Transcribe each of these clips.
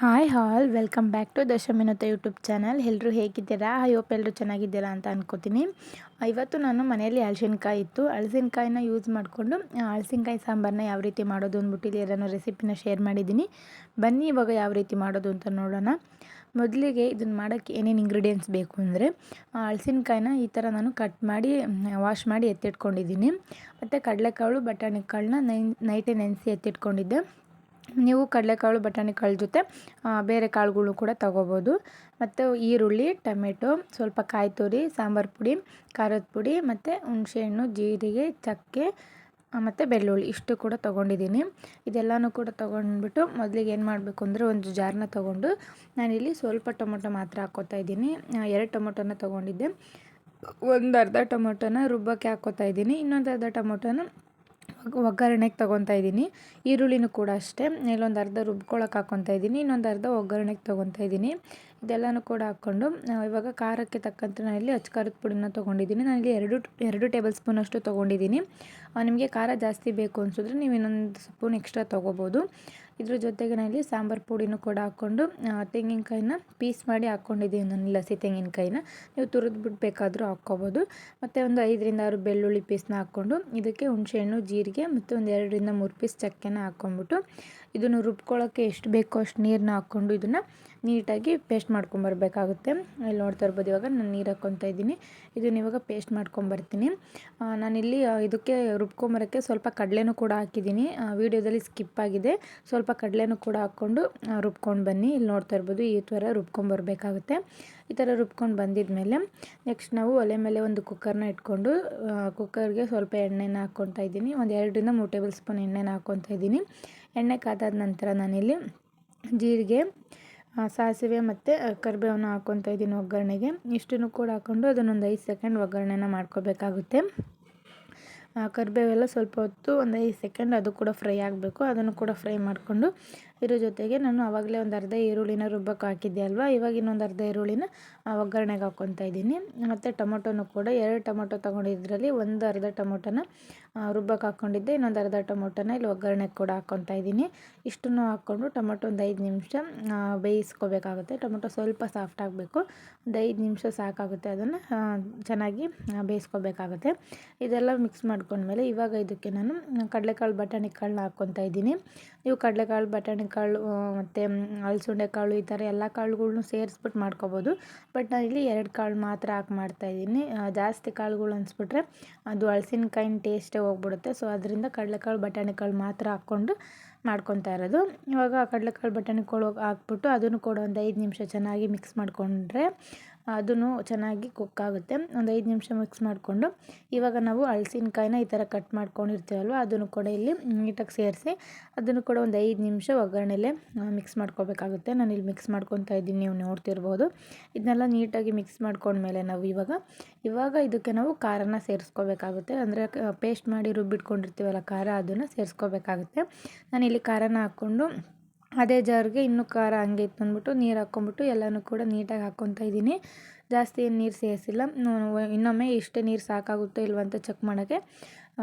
Hi all, welcome back to ದಶಮಿನತ YouTube channel. ಎಲ್ಲರೂ ಹೇಗಿದ್ದೀರಾ? I hope ಎಲ್ಲರೂ ಚೆನ್ನಾಗಿದ್ದೀರಾ ಅಂತ ಅನ್ಕೋತೀನಿ. ಇವತ್ತು ನಾನು ಮನೆಯಲ್ಲಿ ಹಲಸಿನಕಾಯಿ ಇತ್ತು. ಹಲಸಿನಕಾಯಿನ ಯೂಸ್ ಮಾಡಿಕೊಂಡು ಹಲಸಿನಕಾಯಿ ಸಾಂಬಾರನ್ನ ಯಾವ ರೀತಿ ಮಾಡೋದು ಅಂದ್ಬಿಟ್ಟು ಎಲ್ಲನೂ ರೆಸಿಪಿನ ಶೇರ್ ಮಾಡಿದ್ದೀನಿ. ಬನ್ನಿ ಇವಾಗ ಯಾವ ರೀತಿ ಮಾಡೋದು ಅಂತ ನೋಡೋಣ. ಮೊದಲಿಗೆ ಇದನ್ನು ಮಾಡೋಕ್ಕೆ ಏನೇನು ಇಂಗ್ರೀಡಿಯೆಂಟ್ಸ್ ಬೇಕು ಅಂದರೆ ಹಲಸಿನಕಾಯಿನ ಈ ಥರ ನಾನು ಕಟ್ ಮಾಡಿ ವಾಶ್ ಮಾಡಿ ಎತ್ತಿಟ್ಕೊಂಡಿದ್ದೀನಿ. ಮತ್ತು ಕಡಲೆಕಾಳು, ಬಟಾಣಿ ಕಾಳನ್ನ ನೈ, ನೈಟೇ ನೆನೆಸಿ ಎತ್ತಿಟ್ಕೊಂಡಿದ್ದೆ. ನೀವು ಕಡಲೆಕಾಳು ಬಟಾಣಿ ಕಾಳು ಜೊತೆ ಬೇರೆ ಕಾಳುಗಳು ಕೂಡ ತಗೋಬೋದು. ಮತ್ತು ಈರುಳ್ಳಿ, ಟೊಮೆಟೊ, ಸ್ವಲ್ಪ ಕಾಯಿ ತುರಿ, ಸಾಂಬಾರು ಪುಡಿ, ಖಾರದ ಪುಡಿ, ಮತ್ತು ಹುಣಸೆಹಣ್ಣು, ಜೀರಿಗೆ, ಚಕ್ಕೆ ಮತ್ತು ಬೆಳ್ಳುಳ್ಳಿ ಇಷ್ಟು ಕೂಡ ತೊಗೊಂಡಿದ್ದೀನಿ. ಇದೆಲ್ಲನೂ ಕೂಡ ತೊಗೊಂಡ್ಬಿಟ್ಟು ಮೊದಲಿಗೆ ಏನು ಮಾಡಬೇಕು ಅಂದರೆ ಒಂದು ಜಾರನ್ನ ತೊಗೊಂಡು ನಾನಿಲ್ಲಿ ಸ್ವಲ್ಪ ಟೊಮೊಟೊ ಮಾತ್ರ ಹಾಕ್ಕೋತಾ ಇದ್ದೀನಿ. ಎರಡು ಟೊಮೊಟೊನ ತೊಗೊಂಡಿದ್ದೆ. ಒಂದು ಅರ್ಧ ಟೊಮೊಟೊನ ರುಬ್ಬಕ್ಕೆ ಹಾಕ್ಕೋತಾ ಇದ್ದೀನಿ. ಇನ್ನೊಂದು ಅರ್ಧ ಟೊಮೊಟೊನ ಒಗ್ಗರಣೆಗೆ ತೊಗೊತಾ ಇದ್ದೀನಿ. ಈರುಳ್ಳಿನೂ ಕೂಡ ಅಷ್ಟೇ. ಇಲ್ಲೊಂದು ಅರ್ಧ ರುಬ್ಕೊಳಕ್ಕೆ ಹಾಕ್ಕೊತಾ ಇದ್ದೀನಿ. ಇನ್ನೊಂದು ಅರ್ಧ ಒಗ್ಗರಣೆಗೆ ತೊಗೊತಾ ಇದ್ದೀನಿ. ಇದೆಲ್ಲನೂ ಕೂಡ ಹಾಕ್ಕೊಂಡು ಇವಾಗ ಖಾರಕ್ಕೆ ತಕ್ಕಂತೆ ನಾನಿಲ್ಲಿ ಖಾರದ ಪುಡಿನ ತೊಗೊಂಡಿದ್ದೀನಿ. ನಾನಿಲ್ಲಿ ಎರಡು ಎರಡು ಟೇಬಲ್ ಸ್ಪೂನ್ ಅಷ್ಟು ತೊಗೊಂಡಿದ್ದೀನಿ. ನಿಮಗೆ ಖಾರ ಜಾಸ್ತಿ ಬೇಕು ಅನಿಸಿದ್ರೆ ನೀವು ಇನ್ನೊಂದು ಸ್ಪೂನ್ ಎಕ್ಸ್ಟ್ರಾ ತೊಗೋಬೋದು. ಇದ್ರ ಜೊತೆಗೆ ನಾನಿಲ್ಲಿ ಸಾಂಬಾರು ಪುಡಿನೂ ಕೂಡ ಹಾಕ್ಕೊಂಡು ತೆಂಗಿನಕಾಯಿನ ಪೀಸ್ ಮಾಡಿ ಹಾಕ್ಕೊಂಡಿದ್ದೀನಿ ನಾನು ಲಸಿ ತೆಂಗಿನಕಾಯಿನ. ನೀವು ತುರಿದು ಬಿಡಬೇಕಾದ್ರೂ ಹಾಕ್ಕೋಬೋದು. ಮತ್ತು ಒಂದು ಐದರಿಂದ ಆರು ಬೆಳ್ಳುಳ್ಳಿ ಪೀಸ್ನ ಹಾಕ್ಕೊಂಡು, ಇದಕ್ಕೆ ಹುಣಸೆಹಣ್ಣು, ಜೀರಿಗೆ ಮತ್ತು ಒಂದು ಎರಡರಿಂದ ಮೂರು ಪೀಸ್ ಚಕ್ಕೆನ ಹಾಕ್ಕೊಂಬಿಟ್ಟು ಇದನ್ನು ರುಬ್ಕೊಳ್ಳೋಕ್ಕೆ ಎಷ್ಟು ಬೇಕೋ ಅಷ್ಟು ನೀರನ್ನ ಹಾಕ್ಕೊಂಡು ಇದನ್ನು ನೀಟಾಗಿ ಪೇಸ್ಟ್ ಮಾಡ್ಕೊಂಬರ್ಬೇಕಾಗುತ್ತೆ. ಇಲ್ಲಿ ನೋಡ್ತಾ ಇರ್ಬೋದು ಇವಾಗ ನಾನು ನೀರು ಹಾಕ್ಕೊತಾ ಇದ್ದೀನಿ. ಇದನ್ನ ಇವಾಗ ಪೇಸ್ಟ್ ಮಾಡ್ಕೊಂಬರ್ತೀನಿ. ನಾನಿಲ್ಲಿ ಇದಕ್ಕೆ ರುಬ್ಕೊಂಬರೋಕ್ಕೆ ಸ್ವಲ್ಪ ಕಡಲೆನೂ ಕೂಡ ಹಾಕಿದ್ದೀನಿ. ವೀಡಿಯೋದಲ್ಲಿ ಸ್ಕಿಪ್ ಆಗಿದೆ. ಸ್ವಲ್ಪ ಕಡಲೆನೂ ಕೂಡ ಹಾಕ್ಕೊಂಡು ರುಬ್ಕೊಂಡು ಬನ್ನಿ. ಇಲ್ಲಿ ನೋಡ್ತಾ ಇರ್ಬೋದು ಈ ಥರ ರುಬ್ಕೊಂಬರ್ಬೇಕಾಗುತ್ತೆ. ಈ ಥರ ರುಬ್ಕೊಂಡು ಬಂದಿದ್ಮೇಲೆ ನೆಕ್ಸ್ಟ್ ನಾವು ಒಲೆ ಮೇಲೆ ಒಂದು ಕುಕ್ಕರ್ನ ಇಟ್ಕೊಂಡು ಕುಕ್ಕರ್ಗೆ ಸ್ವಲ್ಪ ಎಣ್ಣೆನ ಹಾಕ್ಕೊತಾ ಇದ್ದೀನಿ. ಒಂದು ಎರಡರಿಂದ ಮೂರು ಟೇಬಲ್ ಸ್ಪೂನ್ ಎಣ್ಣೆನ ಹಾಕ್ಕೊತಾ ಇದ್ದೀನಿ. ಎಣ್ಣೆ ಕಾದಾದ ನಂತರ ನಾನಿಲ್ಲಿ ಜೀರಿಗೆ ಸಾಸಿವೆ ಮತ್ತು ಕರಿಬೇವನ್ನ ಹಾಕ್ಕೊತಾ ಇದ್ದೀನಿ ಒಗ್ಗರಣೆಗೆ. ಇಷ್ಟನ್ನು ಕೂಡ ಹಾಕ್ಕೊಂಡು ಅದನ್ನೊಂದು ಐದು ಸೆಕೆಂಡ್ ಒಗ್ಗರಣೆನ ಮಾಡ್ಕೋಬೇಕಾಗುತ್ತೆ. ಕರಿಬೇವೆಲ್ಲ ಸ್ವಲ್ಪ ಹೊತ್ತು ಒಂದು ಐದು ಸೆಕೆಂಡ್ ಅದು ಕೂಡ ಫ್ರೈ ಆಗಬೇಕು. ಅದನ್ನು ಕೂಡ ಫ್ರೈ ಮಾಡಿಕೊಂಡು ಇದ್ರ ಜೊತೆಗೆ ನಾನು ಆವಾಗಲೇ ಒಂದು ಅರ್ಧ ಈರುಳ್ಳಿನ ರುಬ್ಬಕ್ಕೆ ಹಾಕಿದ್ದೆ ಅಲ್ವಾ? ಇವಾಗ ಇನ್ನೊಂದು ಅರ್ಧ ಈರುಳ್ಳಿನ ಒಗ್ಗರಣೆಗೆ ಹಾಕ್ಕೊತಾ ಇದ್ದೀನಿ. ಮತ್ತು ಟೊಮೊಟೊನು ಕೂಡ ಎರಡು ಟೊಮೊಟೊ ತೊಗೊಂಡಿದ್ರಲ್ಲಿ ಒಂದು ಅರ್ಧ ಟೊಮೊಟೊನ ರುಬ್ಬಕ್ಕೆ ಹಾಕ್ಕೊಂಡಿದ್ದೆ ಇನ್ನೊಂದು ಅರ್ಧ ಟೊಮೊಟೊನ ಇಲ್ಲಿ ಒಗ್ಗರಣೆಗೆ ಕೂಡ ಹಾಕ್ಕೊತಾ ಇದ್ದೀನಿ. ಇಷ್ಟನ್ನು ಹಾಕ್ಕೊಂಡು ಟೊಮೊಟೊ ಒಂದು ಐದು ನಿಮಿಷ ಬೇಯಿಸ್ಕೋಬೇಕಾಗುತ್ತೆ. ಟೊಮೊಟೊ ಸ್ವಲ್ಪ ಸಾಫ್ಟ್ ಆಗಬೇಕು. ಒಂದು ಐದು ನಿಮಿಷ ಸಾಕಾಗುತ್ತೆ ಅದನ್ನು ಚೆನ್ನಾಗಿ ಬೇಯಿಸ್ಕೋಬೇಕಾಗುತ್ತೆ. ಇದೆಲ್ಲ ಮಿಕ್ಸ್ ಮಾಡ್ಕೊಂಡ್ಮೇಲೆ ಇವಾಗ ಇದಕ್ಕೆ ನಾನು ಕಡಲೆಕಾಳು ಬಟಾಣಿ ಕಾಳನ್ನ ಹಾಕ್ಕೊತಾ ಇದ್ದೀನಿ. ನೀವು ಕಡಲೆಕಾಳು ಬಟಾಣಿ ಕಾಳು ಮತ್ತು ಅಲಸಂದೆ ಕಾಳು ಈ ಥರ ಎಲ್ಲ ಕಾಳುಗಳ್ನು ಸೇರಿಸ್ಬಿಟ್ಟು ಮಾಡ್ಕೊಬೋದು. ಬಟ್ ನಾನಿಲ್ಲಿ ಎರಡು ಕಾಳು ಮಾತ್ರ ಹಾಕಿ ಮಾಡ್ತಾಯಿದ್ದೀನಿ ಜಾಸ್ತಿ ಕಾಳುಗಳು ಅನಿಸ್ಬಿಟ್ರೆ ಅದು ಹಲ್ಸಿನಕಾಯಿನ ಟೇಸ್ಟೇ ಹೋಗ್ಬಿಡುತ್ತೆ. ಸೊ, ಅದರಿಂದ ಕಡಲೆಕಾಳು, ಬಟಾಣಿ ಕಾಳು ಮಾತ್ರ ಹಾಕ್ಕೊಂಡು ಮಾಡ್ಕೊತಾ ಇರೋದು. ಇವಾಗ ಕಡಲೆಕಾಳು, ಬಟಾಣಿ ಕಾಳು ಹಾಕ್ಬಿಟ್ಟು ಅದನ್ನು ಕೂಡ ಒಂದು ಐದು ನಿಮಿಷ ಚೆನ್ನಾಗಿ ಮಿಕ್ಸ್ ಮಾಡಿಕೊಂಡ್ರೆ ಅದನ್ನು ಚೆನ್ನಾಗಿ ಕುಕ್ ಆಗುತ್ತೆ. ಒಂದು ಐದು ನಿಮಿಷ ಮಿಕ್ಸ್ ಮಾಡಿಕೊಂಡು, ಇವಾಗ ನಾವು ಹಲಸಿನಕಾಯಿನ ಈ ಥರ ಕಟ್ ಮಾಡ್ಕೊಂಡಿರ್ತೀವಲ್ವ, ಅದನ್ನು ಕೂಡ ಇಲ್ಲಿ ನೀಟಾಗಿ ಸೇರಿಸಿ, ಅದನ್ನು ಕೂಡ ಒಂದು ಐದು ನಿಮಿಷ ಒಗ್ಗರಣೆಲೆ ಮಿಕ್ಸ್ ಮಾಡ್ಕೋಬೇಕಾಗುತ್ತೆ. ನಾನು ಇಲ್ಲಿ ಮಿಕ್ಸ್ ಮಾಡ್ಕೊತಾ ಇದ್ದೀನಿ, ನೀವು ನೋಡ್ತಿರ್ಬೋದು. ಇದನ್ನೆಲ್ಲ ನೀಟಾಗಿ ಮಿಕ್ಸ್ ಮಾಡ್ಕೊಂಡ್ಮೇಲೆ ನಾವು ಇವಾಗ ಇವಾಗ ಇದಕ್ಕೆ ನಾವು ಖಾರನ ಸೇರಿಸ್ಕೋಬೇಕಾಗುತ್ತೆ. ಅಂದರೆ ಪೇಸ್ಟ್ ಮಾಡಿ ರುಬ್ಬಿಟ್ಕೊಂಡಿರ್ತೀವಲ್ಲ, ಖಾರ ಅದನ್ನು ಸೇರಿಸ್ಕೋಬೇಕಾಗುತ್ತೆ. ನಾನು ಇಲ್ಲಿ ಖಾರನ ಹಾಕ್ಕೊಂಡು ಅದೇ ಜಾರ್ಗೆ ಇನ್ನೂ ಖಾರ ಹಂಗೆ ಇತ್ತು ಅಂದ್ಬಿಟ್ಟು ನೀರು ಹಾಕ್ಕೊಂಬಿಟ್ಟು ಎಲ್ಲನೂ ಕೂಡ ನೀಟಾಗಿ ಹಾಕ್ಕೊತಾ ಇದ್ದೀನಿ. ಜಾಸ್ತಿ ಏನು ನೀರು ಸೇರಿಸಿಲ್ಲ. ಇನ್ನೊಮ್ಮೆ ಇಷ್ಟೇ ನೀರು ಸಾಕಾಗುತ್ತೋ ಇಲ್ವ ಅಂತ ಚೆಕ್ ಮಾಡೋಕ್ಕೆ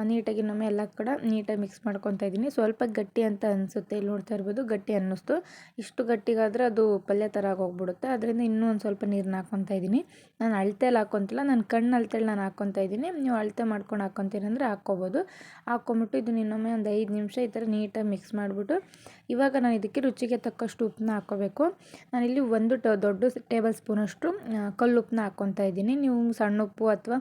ನೀಟಾಗಿ ಇನ್ನೊಮ್ಮೆ ಎಲ್ಲ ಕೂಡ ನೀಟಾಗಿ ಮಿಕ್ಸ್ ಮಾಡ್ಕೊತಾ ಇದ್ದೀನಿ. ಸ್ವಲ್ಪ ಗಟ್ಟಿ ಅಂತ ಅನಿಸುತ್ತೆ ಇಲ್ಲಿ ನೋಡ್ತಾ ಇರ್ಬೋದು, ಗಟ್ಟಿ ಅನ್ನಿಸ್ತು. ಇಷ್ಟು ಗಟ್ಟಿಗಾದರೆ ಅದು ಪಲ್ಯ ಥರ ಆಗೋಗ್ಬಿಡುತ್ತೆ. ಅದರಿಂದ ಇನ್ನೂ ಒಂದು ಸ್ವಲ್ಪ ನೀರನ್ನ ಹಾಕ್ಕೊತಾ ಇದ್ದೀನಿ. ನಾನು ಅಳತೆಯಲ್ಲಿ ಹಾಕ್ಕೊತಿಲ್ಲ, ನಾನು ಕಣ್ಣು ಅಳತೆಯಲ್ಲಿ ನಾನು ಹಾಕ್ಕೊತಾ ಇದ್ದೀನಿ. ನೀವು ಅಳತೆ ಮಾಡ್ಕೊಂಡು ಹಾಕ್ಕೊತೀನಿ ಅಂದರೆ ಹಾಕ್ಕೊಬೋದು. ಹಾಕ್ಕೊಂಬಿಟ್ಟು ಇದನ್ನ ಇನ್ನೊಮ್ಮೆ ಒಂದು ಐದು ನಿಮಿಷ ಈ ಥರ ನೀಟಾಗಿ ಮಿಕ್ಸ್ ಮಾಡಿಬಿಟ್ಟು ಇವಾಗ ನಾನು ಇದಕ್ಕೆ ರುಚಿಗೆ ತಕ್ಕಷ್ಟು ಉಪ್ಪನ್ನ ಹಾಕ್ಕೋಬೇಕು. ನಾನಿಲ್ಲಿ ಒಂದು ಟ, ದೊಡ್ಡ ಟೇಬಲ್ ಸ್ಪೂನಷ್ಟು ಕಲ್ಲು ಉಪ್ಪನ್ನ ಹಾಕ್ಕೊತಾ ಇದ್ದೀನಿ. ನೀವು ಸಣ್ಣ ಉಪ್ಪು ಅಥವಾ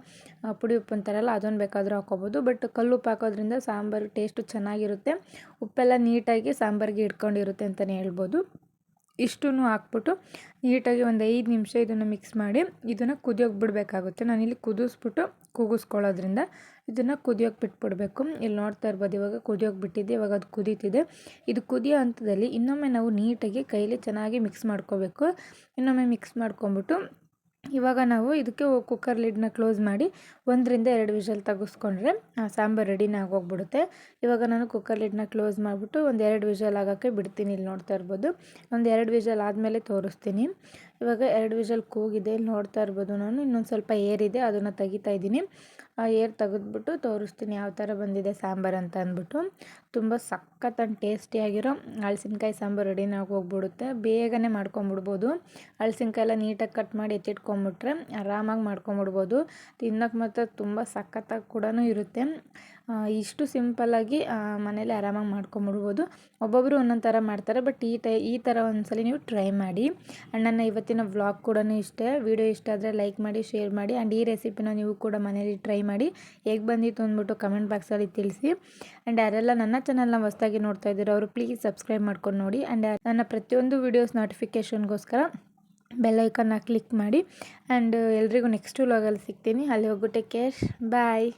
ಪುಡಿ ಉಪ್ಪು ಅಂತಾರಲ್ಲ ಅದನ್ನು ಬೇಕಾದರೂ ಹಾಕ್ಕೋಬೋದು. ಬಟ್ ಕಲ್ಲು ಉಪ್ಪು ಹಾಕೋದ್ರಿಂದ ಸಾಂಬಾರು ಟೇಸ್ಟು ಚೆನ್ನಾಗಿರುತ್ತೆ. ಉಪ್ಪೆಲ್ಲ ನೀಟಾಗಿ ಸಾಂಬಾರಿಗೆ ಇಟ್ಕೊಂಡಿರುತ್ತೆ ಅಂತಲೇ ಹೇಳ್ಬೋದು. ಇಷ್ಟೂ ಹಾಕ್ಬಿಟ್ಟು ನೀಟಾಗಿ ಒಂದು ಐದು ನಿಮಿಷ ಇದನ್ನು ಮಿಕ್ಸ್ ಮಾಡಿ ಇದನ್ನು ಕುದಿಯೋಕೆ ಬಿಡಬೇಕಾಗುತ್ತೆ. ನಾನಿಲ್ಲಿ ಕುದಿಸ್ಬಿಟ್ಟು ಕೂಗಿಸ್ಕೊಳ್ಳೋದ್ರಿಂದ ಇದನ್ನು ಕುದಿಯೋಕೆ ಬಿಟ್ಬಿಡಬೇಕು. ಇಲ್ಲಿ ನೋಡ್ತಾ ಇರ್ಬೋದು, ಇವಾಗ ಕುದಿಯೋಕೆ ಬಿಟ್ಟಿದ್ದೆ ಇವಾಗ ಅದು ಕುದೀತಿದೆ. ಇದು ಕುದಿಯೋ ಹಂತದಲ್ಲಿ ಇನ್ನೊಮ್ಮೆ ನಾವು ನೀಟಾಗಿ ಕೈಲಿ ಚೆನ್ನಾಗಿ ಮಿಕ್ಸ್ ಮಾಡ್ಕೋಬೇಕು. ಇನ್ನೊಮ್ಮೆ ಮಿಕ್ಸ್ ಮಾಡ್ಕೊಂಬಿಟ್ಟು ಇವಾಗ ನಾವು ಇದಕ್ಕೆ ಕುಕ್ಕರ್ ಲಿಡ್ನ ಕ್ಲೋಸ್ ಮಾಡಿ ಒಂದರಿಂದ ಎರಡು ವಿಷಲ್ ತೆಗೆಸ್ಕೊಂಡ್ರೆ ಸಾಂಬಾರು ರೆಡಿನೇ ಆಗೋಗ್ಬಿಡುತ್ತೆ. ಇವಾಗ ನಾನು ಕುಕ್ಕರ್ ಲಿಡ್ನ ಕ್ಲೋಸ್ ಮಾಡಿಬಿಟ್ಟು ಒಂದು ಎರಡು ವಿಷಲ್ ಆಗೋಕ್ಕೆ ಬಿಡ್ತೀನಿ ಇಲ್ಲಿ ನೋಡ್ತಾ ಇರ್ಬೋದು. ಒಂದು ಎರಡು ವಿಷಲ್ ಆದಮೇಲೆ ತೋರಿಸ್ತೀನಿ. ಇವಾಗ ಎರಡು ವಿಷಲ್ ಕೂಗಿದೆ, ಇಲ್ಲಿ ನೋಡ್ತಾ ಇರ್ಬೋದು ನಾನು. ಇನ್ನೊಂದು ಸ್ವಲ್ಪ ಏರಿದೆ ಅದನ್ನು ತೆಗಿತಾ ಇದ್ದೀನಿ. ಏರ್ ತೆಗೆದ್ಬಿಟ್ಟು ತೋರಿಸ್ತೀನಿ ಯಾವ ಥರ ಬಂದಿದೆ ಸಾಂಬಾರು ಅಂತ ಅಂದ್ಬಿಟ್ಟು. ತುಂಬ ಸಖತ್ತು ಆ್ಯಂಡ್ ಟೇಸ್ಟಿಯಾಗಿರೋ ಹಳಸಿನ್ಕಾಯಿ ಸಾಂಬಾರು ರೆಡಿನಾಗಿ ಹೋಗ್ಬಿಡುತ್ತೆ. ಬೇಗನೆ ಮಾಡ್ಕೊಂಬಿಡ್ಬೋದು. ಹಳಸಿನ್ಕಾಯಿ ಎಲ್ಲ ನೀಟಾಗಿ ಕಟ್ ಮಾಡಿ ಎತ್ತಿಟ್ಕೊಂಬಿಟ್ರೆ ಆರಾಮಾಗಿ ಮಾಡ್ಕೊಂಬಿಡ್ಬೋದು. ತಿನ್ನೋಕೆ ಮಾತ್ರ ತುಂಬ ಸಖತ್ತಾಗಿ ಕೂಡ ಇರುತ್ತೆ. ಇಷ್ಟು ಸಿಂಪಲ್ಲಾಗಿ ಮನೇಲಿ ಆರಾಮಾಗಿ ಮಾಡ್ಕೊಂಬಿಡ್ಬೋದು. ಒಬ್ಬೊಬ್ಬರು ಒಂದೊಂದು ಥರ ಮಾಡ್ತಾರೆ ಬಟ್ ಈ ಟೈ ಈ ಥರ ಒಂದ್ಸಲ ನೀವು ಟ್ರೈ ಮಾಡಿ. ಆ್ಯಂಡ್ ನನ್ನ ಇವತ್ತಿನ ವ್ಲಾಗ್ ಕೂಡ ಇಷ್ಟೇ. ವಿಡಿಯೋ ಇಷ್ಟ ಆದರೆ ಲೈಕ್ ಮಾಡಿ ಶೇರ್ ಮಾಡಿ ಆ್ಯಂಡ್ ಈ ರೆಸಿಪಿನ ನೀವು ಕೂಡ ಮನೇಲಿ ಟ್ರೈ ಮಾಡಿ ಹೇಗೆ ಬಂದಿತ್ತು ಅಂದ್ಬಿಟ್ಟು ಕಮೆಂಟ್ ಬಾಕ್ಸಲ್ಲಿ ತಿಳಿಸಿ. ಆ್ಯಂಡ್ ಯಾರೆಲ್ಲ ನನ್ನ ಚಾನಲ್ನ ಹೊಸ್ದಾಗಿ ನೋಡ್ತಾ ಇದ್ದೀರೋ ಅವರು ಪ್ಲೀಸ್ ಸಬ್ಸ್ಕ್ರೈಬ್ ಮಾಡ್ಕೊಂಡು ನೋಡಿ. ಆ್ಯಂಡ್ ನನ್ನ ಪ್ರತಿಯೊಂದು ವೀಡಿಯೋಸ್ ನೋಟಿಫಿಕೇಷನ್ಗೋಸ್ಕರ ಬೆಲ್ಲೈಕನ್ನ ಕ್ಲಿಕ್ ಮಾಡಿ. ಆ್ಯಂಡ್ ಎಲ್ರಿಗೂ ನೆಕ್ಸ್ಟ್ ವ್ಲಾಗಲ್ಲಿ ಸಿಗ್ತೀನಿ. ಅಲ್ಲಿ ಹೋಗ್ಬಿಟ್ಟೆ ಕೇರ್ ಬಾಯ್